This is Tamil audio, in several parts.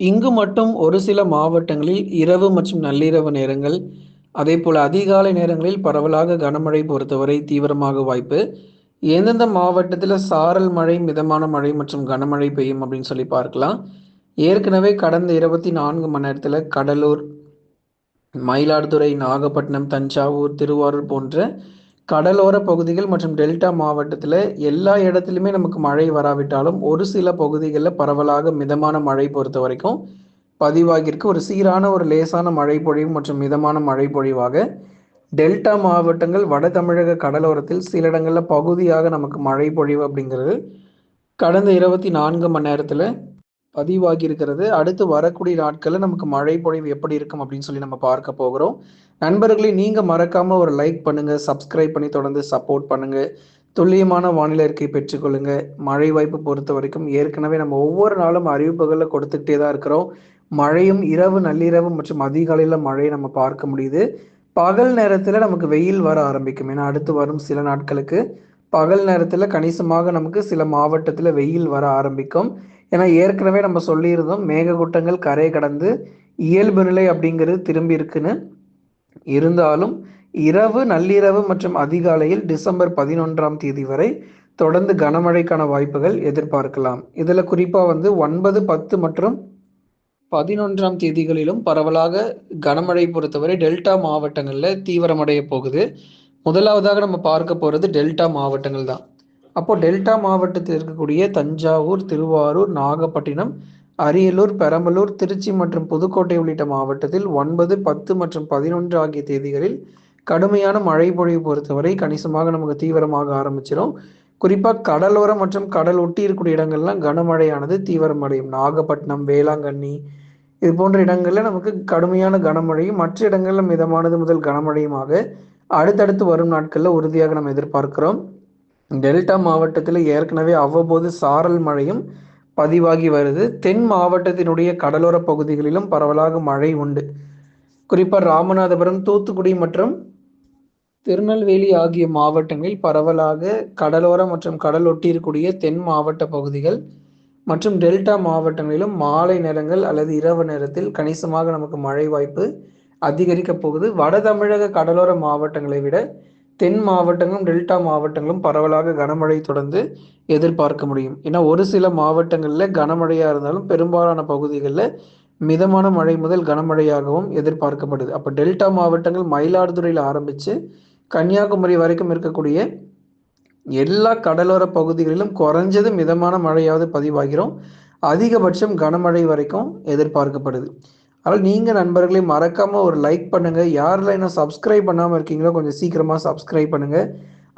இங்கு மட்டும் ஒரு சில மாவட்டங்களில் இரவு மற்றும் நள்ளிரவு நேரங்கள் அதேபோல அதிகாலை நேரங்களில் பரவலாக கனமழை பொறுத்தவரை தீவிரமாக வாய்ப்பு. எந்தெந்த மாவட்டத்தில் சாரல் மழை மிதமான மழை மற்றும் கனமழை பெய்யும் அப்படின்னு சொல்லி பார்க்கலாம். ஏற்கனவே கடந்த இருபத்தி நான்கு மணி நேரத்தில் கடலூர் மயிலாடுதுறை நாகப்பட்டினம் தஞ்சாவூர் திருவாரூர் போன்ற கடலோர பகுதிகள் மற்றும் டெல்டா மாவட்டத்தில் எல்லா இடத்துலையுமே நமக்கு மழை வராவிட்டாலும் ஒரு சில பகுதிகளில் பரவலாக மிதமான மழை பொறுத்த வரைக்கும் பதிவாகியிருக்கு. ஒரு சீரான ஒரு லேசான மழை பொழிவு மற்றும் மிதமான மழை பொழிவாக டெல்டா மாவட்டங்கள் வட தமிழக கடலோரத்தில் சில இடங்களில் பகுதியாக நமக்கு மழை பொழிவு அப்படிங்கிறது கடந்த இருபத்தி நான்கு மணி நேரத்தில் பதிவாகி இருக்கிறது அடுத்து வரக்கூடிய நாட்களில் நமக்கு மழை பொழிவு எப்படி இருக்கும் அப்படின்னு சொல்லி நம்ம பார்க்க போகிறோம். நண்பர்களே நீங்கள் மறக்காம ஒரு லைக் பண்ணுங்க சப்ஸ்கிரைப் பண்ணி தொடர்ந்து சப்போர்ட் பண்ணுங்க. துல்லியமான வானிலை இருக்கை பெற்றுக்கொள்ளுங்க மழை வாய்ப்பு பொறுத்த வரைக்கும் ஏற்கனவே நம்ம ஒவ்வொரு நாளும் அறிவிப்புகளில் கொடுத்துக்கிட்டே தான் இருக்கிறோம். மழையும் இரவு நள்ளிரவு மற்றும் அதிகாலையில் மழையை நம்ம பார்க்க முடியுது. பகல் நேரத்தில் நமக்கு வெயில் வர ஆரம்பிக்கும். ஏன்னா அடுத்து வரும் சில நாட்களுக்கு பகல் நேரத்தில் கணிசமாக நமக்கு சில மாவட்டத்தில் வெயில் வர ஆரம்பிக்கும். ஏன்னா ஏற்கனவே நம்ம சொல்லியிருந்தோம் மேகக்கூட்டங்கள் கரை கடந்து இயல்பு நிலை அப்படிங்கிறது திரும்பி இருக்குன்னு. இருந்தாலும் இரவு நள்ளிரவு மற்றும் அதிகாலையில் டிசம்பர் பதினொன்றாம் தேதி வரை தொடர்ந்து கனமழைக்கான வாய்ப்புகள் எதிர்பார்க்கலாம். இதில் குறிப்பாக வந்து ஒன்பது பத்து மற்றும் பதினொன்றாம் தேதிகளிலும் பரவலாக கனமழை பொறுத்தவரை டெல்டா மாவட்டங்களில் தீவிரமடைய போகுது. முதலாவதாக நம்ம பார்க்க போகிறது டெல்டா மாவட்டங்கள் தான். அப்போ டெல்டா மாவட்டத்தில் இருக்கக்கூடிய தஞ்சாவூர் திருவாரூர் நாகப்பட்டினம் அரியலூர் பெரம்பலூர் திருச்சி மற்றும் புதுக்கோட்டை உள்ளிட்ட மாவட்டத்தில் ஒன்பது பத்து மற்றும் பதினொன்று ஆகிய தேதிகளில் கடுமையான மழை பொழிவு பொறுத்தவரை கணிசமாக நமக்கு தீவிரமாக ஆரம்பிச்சிடும் குறிப்பாக கடலோரம் மற்றும் கடல் ஒட்டி இருக்கக்கூடிய இடங்கள்லாம் கனமழையானது தீவிரமடையும் நாகப்பட்டினம் வேளாங்கண்ணி இது போன்ற இடங்களில் நமக்கு கடுமையான கனமழையும் மற்ற இடங்களில் மிதமானது முதல் கனமழையுமாக அடுத்தடுத்து வரும் நாட்களில் உறுதியாக நம்ம எதிர்பார்க்கிறோம். டெல்டா மாவட்டத்தில் ஏற்கனவே அவ்வப்போது சாரல் மழையும் பதிவாகி வருது. தென் மாவட்டத்தினுடைய கடலோர பகுதிகளிலும் பரவலாக மழை உண்டு. குறிப்பாக ராமநாதபுரம் தூத்துக்குடி மற்றும் திருநெல்வேலி ஆகிய மாவட்டங்களில் பரவலாக கடலோர மற்றும் கடல் ஒட்டி தென் மாவட்ட பகுதிகள் மற்றும் டெல்டா மாவட்டங்களிலும் மாலை நேரங்கள் அல்லது இரவு நேரத்தில் கணிசமாக நமக்கு மழை வாய்ப்பு அதிகரிக்கப் போகுது. வட தமிழக கடலோர மாவட்டங்களை விட தென் மாவட்டங்களும் டெல்டா மாவட்டங்களும் பரவலாக கனமழை தொடர்ந்து எதிர்பார்க்க முடியும். ஏன்னா ஒரு சில மாவட்டங்களில் கனமழையாக இருந்தாலும் பெரும்பாலான பகுதிகளில் மிதமான மழை முதல் கனமழையாகவும் எதிர்பார்க்கப்படுது. அப்போ டெல்டா மாவட்டங்கள் மயிலாடுதுறையில் ஆரம்பித்து கன்னியாகுமரி வரைக்கும் இருக்கக்கூடிய எல்லா கடலோர பகுதிகளிலும் குறைஞ்சது மிதமான மழையாவது பதிவாகிறோம். அதிகபட்சம் கனமழை வரைக்கும் எதிர்பார்க்கப்படுது. அதனால் நீங்கள் நண்பர்களை மறக்காமல் ஒரு லைக் பண்ணுங்கள் யாரெல்லாம் இன்னும் சப்ஸ்கிரைப் பண்ணாமல் இருக்கீங்களோ கொஞ்சம் சீக்கிரமாக சப்ஸ்கிரைப் பண்ணுங்கள்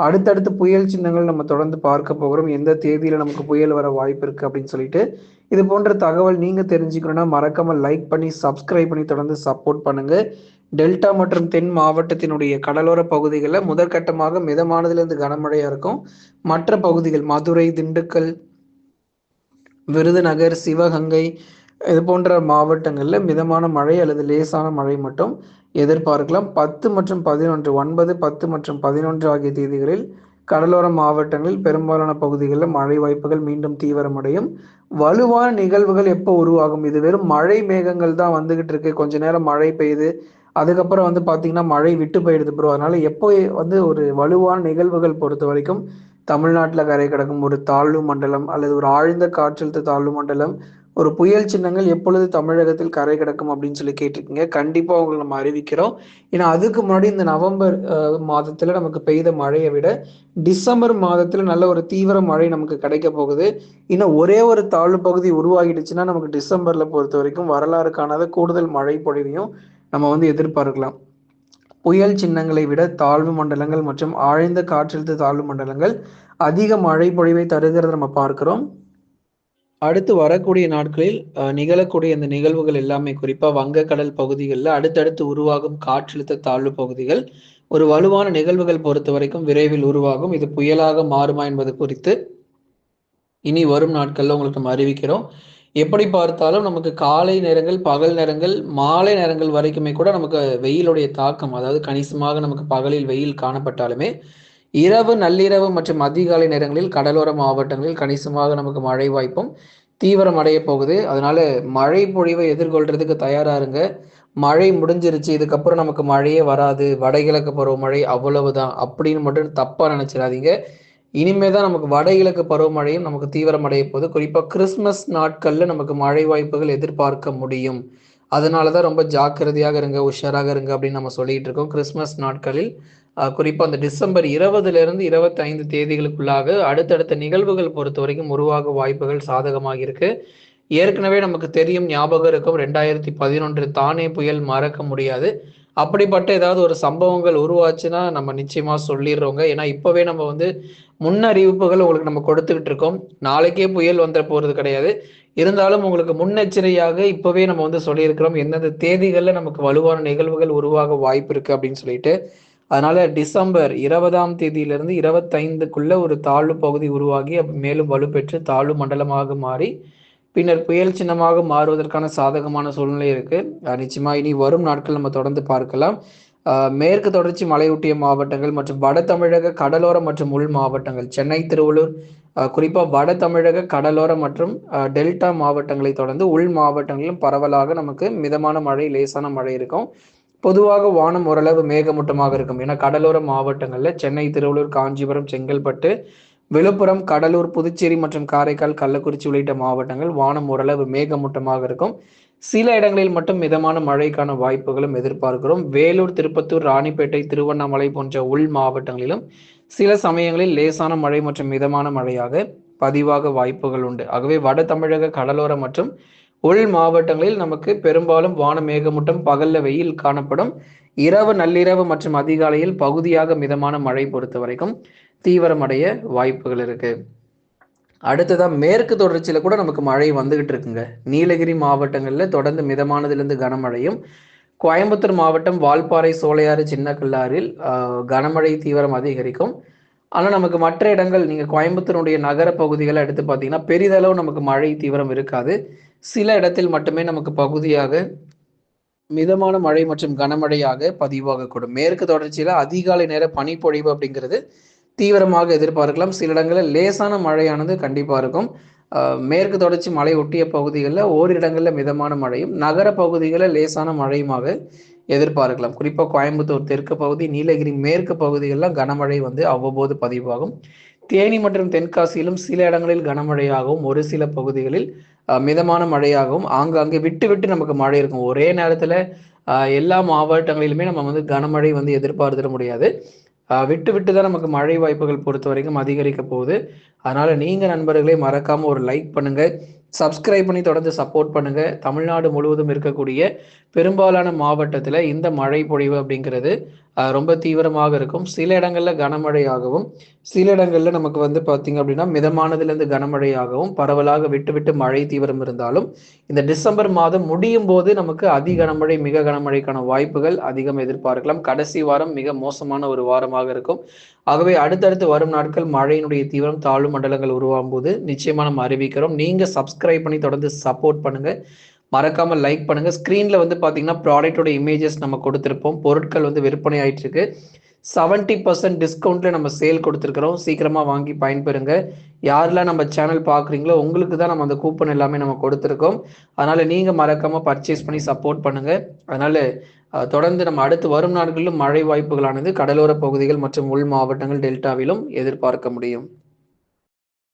அடுத்தடுத்து புயல் சின்னங்கள் நம்ம தொடர்ந்து பார்க்க போகிறோம். எந்த தேதியில் நமக்கு புயல் வர வாய்ப்பு இருக்குது அப்படின்னு சொல்லிட்டு. இது போன்ற தகவல் நீங்கள் தெரிஞ்சுக்கணும்னா மறக்காமல் லைக் பண்ணி சப்ஸ்கிரைப் பண்ணி தொடர்ந்து சப்போர்ட் பண்ணுங்கள் டெல்டா மற்றும் தென் மாவட்டத்தினுடைய கடலோர பகுதிகளில் முதற்கட்டமாக மிதமானதுலேருந்து கனமழையாக இருக்கும். மற்ற பகுதிகள் மதுரை திண்டுக்கல் விருதுநகர் சிவகங்கை இது போன்ற மாவட்டங்களில் மிதமான மழை அல்லது லேசான மழை மட்டும் எதிர்பார்க்கலாம். பத்து மற்றும் பதினொன்று ஒன்பது பத்து மற்றும் பதினொன்று ஆகிய தேதிகளில் கடலோர மாவட்டங்களில் பெரும்பாலான பகுதிகளில் மழை வாய்ப்புகள் மீண்டும் தீவிரமடையும். வலுவான நிகழ்வுகள் எப்போ உருவாகும்? இது வெறும் மழை மேகங்கள் தான் வந்துகிட்டு இருக்கு. கொஞ்ச நேரம் மழை பெய்யுது அதுக்கப்புறம் வந்து பார்த்தீங்கன்னா மழை விட்டு போயிடுது ப்ரோ அதனால எப்போ வந்து ஒரு வலுவான நிகழ்வுகள் பொறுத்த வரைக்கும் தமிழ்நாட்டில் கரை கிடக்கும் ஒரு தாழ்வு மண்டலம் அல்லது ஒரு ஆழ்ந்த காற்றழுத்த தாழ்வு மண்டலம் ஒரு புயல் சின்னங்கள் எப்பொழுது தமிழகத்தில் கரை கிடக்கும் அப்படின்னு சொல்லி கேட்டிருக்கீங்க. கண்டிப்பாக உங்களுக்கு நம்ம அறிவிக்கிறோம். ஏன்னா அதுக்கு முன்னாடி இந்த நவம்பர் மாதத்தில் நமக்கு பெய்த மழையை விட டிசம்பர் மாதத்தில் நல்ல ஒரு தீவிர மழை நமக்கு கிடைக்க போகுது. இன்னும் ஒரே ஒரு தாழ்வு பகுதி உருவாகிடுச்சுன்னா நமக்கு டிசம்பரில் பொறுத்த வரைக்கும் வரலாறு காணாத கூடுதல் மழை பொழிவையும் நம்ம வந்து எதிர்பார்க்கலாம். புயல் சின்னங்களை விட தாழ்வு மண்டலங்கள் மற்றும் ஆழ்ந்த காற்றழுத்த தாழ்வு மண்டலங்கள் அதிக மழை பொழிவை தருகிறத நம்ம பார்க்கிறோம். அடுத்து வரக்கூடிய நாட்களில் நிகழக்கூடிய இந்த நிகழ்வுகள் எல்லாமே குறிப்பாக வங்கக்கடல் பகுதிகளில் அடுத்தடுத்து உருவாகும் காற்றழுத்த தாழ்வு பகுதிகள் ஒரு வலுவான நிகழ்வுகள் பொறுத்த வரைக்கும் விரைவில் உருவாகும். இது புயலாக மாறுமா என்பது குறித்து இனி வரும் நாட்களில் உங்களுக்கு நம்ம அறிவிக்கிறோம். எப்படி பார்த்தாலும் நமக்கு காலை நேரங்கள் பகல் நேரங்கள் மாலை நேரங்கள் வரைக்குமே கூட நமக்கு வெயிலுடைய தாக்கம் அதாவது கணிசமாக நமக்கு பகலில் வெயில் காணப்பட்டாலுமே இரவு நள்ளிரவு மற்றும் அதிகாலை நேரங்களில் கடலோர மாவட்டங்களில் கணிசமாக நமக்கு மழை வாய்ப்பும் தீவிரம் அடைய போகுது. அதனால மழை பொழிவை எதிர்கொள்றதுக்கு தயாரா இருங்க. மழை முடிஞ்சிருச்சு இதுக்கப்புறம் நமக்கு மழையே வராது. வடகிழக்கு பருவமழை அவ்வளவுதான் அப்படின்னு மட்டும் தப்பா நினைச்சிடாதீங்க. இனிமே தான் நமக்கு வடகிழக்கு பருவமழையும் நமக்கு தீவிரம் அடைய போகுது. குறிப்பா கிறிஸ்மஸ் நாட்கள்ல நமக்கு மழை வாய்ப்புகள் எதிர்பார்க்க முடியும். அதனால தான் ரொம்ப ஜாக்கிரதையாக இருங்க உஷாராக இருங்க அப்படின்னு நம்ம சொல்லிட்டு இருக்கோம். கிறிஸ்மஸ் நாட்களில் குறிப்பாக அந்த டிசம்பர் இருபதுலேருந்து இருபத்தைந்து தேதிகளுக்குள்ளாக அடுத்தடுத்த நிகழ்வுகள் பொறுத்த வரைக்கும் உருவாக வாய்ப்புகள் சாதகமாக இருக்குது ஏற்கனவே நமக்கு தெரியும் ஞாபகம் இருக்கும். ரெண்டாயிரத்தி பதினொன்று தானே புயல் மறக்க முடியாது. அப்படிப்பட்ட ஏதாவது ஒரு சம்பவங்கள் உருவாச்சுன்னா நம்ம நிச்சயமா சொல்லிடுறோங்க. ஏன்னா இப்பவே நம்ம வந்து முன்னறிவிப்புகள் உங்களுக்கு நம்ம கொடுத்துக்கிட்டு இருக்கோம். நாளைக்கே புயல் வந்துட போறது கிடையாது. இருந்தாலும் உங்களுக்கு முன்னெச்சரிக்கையாக இப்பவே நம்ம வந்து சொல்லியிருக்கிறோம். எந்தெந்த தேதிகளில் நமக்கு வலுவான நிகழ்வுகள் உருவாக வாய்ப்பு இருக்கு அப்படின்னு சொல்லிட்டு. அதனால டிசம்பர் இருபதாம் தேதியிலிருந்து இருபத்தைந்துக்குள்ள ஒரு தாழ்வு பகுதி உருவாகி மேலும் வலுப்பெற்று தாழ்வு மண்டலமாக மாறி பின்னர் புயல் சின்னமாக மாறுவதற்கான சாதகமான சூழ்நிலை இருக்கு. நிச்சயமா இனி வரும் நாட்கள் நம்ம தொடர்ந்து பார்க்கலாம். மேற்கு தொடர்ச்சி மலையொட்டிய மாவட்டங்கள் மற்றும் வட தமிழக கடலோர மற்றும் உள் மாவட்டங்கள். சென்னை திருவள்ளூர் குறிப்பாக வட தமிழக கடலோர மற்றும் டெல்டா மாவட்டங்களை தொடர்ந்து உள் மாவட்டங்களிலும் பரவலாக நமக்கு மிதமான மழை லேசான மழை இருக்கும். பொதுவாக வானம் ஓரளவு மேகமூட்டமாக இருக்கும். ஏன்னா கடலோர மாவட்டங்களில் சென்னை திருவள்ளூர் காஞ்சிபுரம் செங்கல்பட்டு விழுப்புரம் கடலூர் புதுச்சேரி மற்றும் காரைக்கால் கள்ளக்குறிச்சி உள்ளிட்ட மாவட்டங்கள் வானம் ஓரளவு மேகமூட்டமாக இருக்கும். சில இடங்களில் மட்டும் மிதமான மழைக்கான வாய்ப்புகளும் எதிர்பார்க்கிறோம். வேலூர் திருப்பத்தூர் ராணிப்பேட்டை திருவண்ணாமலை போன்ற உள் மாவட்டங்களிலும் சில சமயங்களில் லேசான மழை மற்றும் மிதமான மழையாக பதிவாக வாய்ப்புகள் உண்டு. ஆகவே வட தமிழக கடலோர மற்றும் உள் மாவட்டங்களில் நமக்கு பெரும்பாலும் வான மேகமூட்டம் பகல்ல வெயில் காணப்படும். இரவு நள்ளிரவு மற்றும் அதிகாலையில் பகுதியாக மிதமான மழை பொறுத்த வரைக்கும் தீவிரமடைய வாய்ப்புகள் இருக்கு. அடுத்ததான் மேற்கு தொடர்ச்சியில கூட நமக்கு மழை வந்துகிட்டு இருக்குங்க. நீலகிரி மாவட்டங்கள்ல தொடர்ந்து மிதமானதிலிருந்து கனமழையும் கோயம்புத்தூர் மாவட்டம் வால்பாறை சோலையாறு சின்ன கல்லாறில் கனமழை தீவிரம் அதிகரிக்கும். ஆனால் நமக்கு மற்ற இடங்கள் நீங்கள் கோயம்புத்தூருடைய நகர பகுதிகளை எடுத்து பார்த்தீங்கன்னா பெரிதளவு நமக்கு மழை தீவிரம் இருக்காது. சில இடத்தில் மட்டுமே நமக்கு பகுதியாக மிதமான மழை மற்றும் கனமழையாக பதிவாகக்கூடும். மேற்கு தொடர்ச்சியில் அதிகாலை நேர பனிப்பொழிவு அப்படிங்கிறது தீவிரமாக எதிர்பார்க்கலாம். சில இடங்களில் லேசான மழையானது கண்டிப்பாக இருக்கும். மேற்கு தொடர்ச்சி மலை ஒட்டிய பகுதிகளில் ஓரிடங்களில் மிதமான மழையும் நகர பகுதிகளில் லேசான மழையுமாக எதிர்பார்க்கலாம். குறிப்பாக கோயம்புத்தூர் தெற்கு பகுதி நீலகிரி மேற்கு பகுதிகளில் கனமழை வந்து அவ்வப்போது பதிவாகும். தேனி மற்றும் தென்காசியிலும் சில இடங்களில் கனமழையாகவும் ஒரு சில பகுதிகளில் மிதமான மழையாகவும் ஆங்காங்கே விட்டு விட்டு நமக்கு மழை இருக்கும். ஒரே நேரத்தில் எல்லா மாவட்டங்களிலுமே நம்ம வந்து கனமழை வந்து எதிர்பார்த்துட முடியாது. விட்டு விட்டு தான் நமக்கு மழை வாய்ப்புகள் பொறுத்த வரைக்கும் அதிகரிக்க போகுது. அதனால் நீங்கள் நண்பர்களே மறக்காமல் ஒரு லைக் பண்ணுங்கள் சப்ஸ்கிரைப் பண்ணி தொடர்ந்து சப்போர்ட் பண்ணுங்க. தமிழ்நாடு முழுவதும் இருக்கக்கூடிய பெரும்பாலான மாவட்டத்தில் இந்த மழை பொழிவு அப்படிங்கிறது ரொம்ப தீவிரமாக இருக்கும். சில இடங்கள்ல கனமழையாகவும் சில இடங்கள்ல நமக்கு வந்து பார்த்தீங்க அப்படின்னா மிதமானதுலேருந்து கனமழையாகவும் பரவலாக விட்டு விட்டு மழை தீவிரம் இருந்தாலும் இந்த டிசம்பர் மாதம் முடியும் போது நமக்கு அதி கனமழை மிக கனமழைக்கான வாய்ப்புகள் அதிகம் எதிர்பார்க்கலாம். கடைசி வாரம் மிக மோசமான ஒரு வாரமாக இருக்கும். ஆகவே அடுத்தடுத்து வரும் நாட்கள் மழையினுடைய தீவிரம் தாழ்வு மண்டலங்கள் உருவாகும் போது நிச்சயமா நம்ம அறிவிக்கிறோம். நீங்க சப்ஸ்கிரைப் பண்ணி தொடர்ந்து சப்போர்ட் பண்ணுங்கள் மறக்காமல் லைக் பண்ணுங்கள் ஸ்க்ரீனில் வந்து பார்த்தீங்கன்னா ப்ராடக்டோட இமேஜஸ் நம்ம கொடுத்துருப்போம். பொருட்கள் வந்து விற்பனை ஆயிட்டுருக்கு. செவன்ட்டி செவன்டி பர்சன்ட் டிஸ்கவுண்ட்டில் நம்ம சேல் கொடுத்துருக்குறோம். சீக்கிரமாக வாங்கி பயன்பெறுங்க. யாரெல்லாம் நம்ம சேனல் பார்க்குறீங்களோ உங்களுக்கு தான் நம்ம அந்த கூப்பன் எல்லாமே நம்ம கொடுத்துருக்கோம். அதனால் நீங்கள் மறக்காமல் பர்ச்சேஸ் பண்ணி சப்போர்ட் பண்ணுங்கள் அதனால் தொடர்ந்து நம்ம அடுத்து வரும் நாட்களிலும் மழை வாய்ப்புகளானது கடலோர பகுதிகள் மற்றும் உள் மாவட்டங்கள் டெல்டாவிலும் எதிர்பார்க்க முடியும்.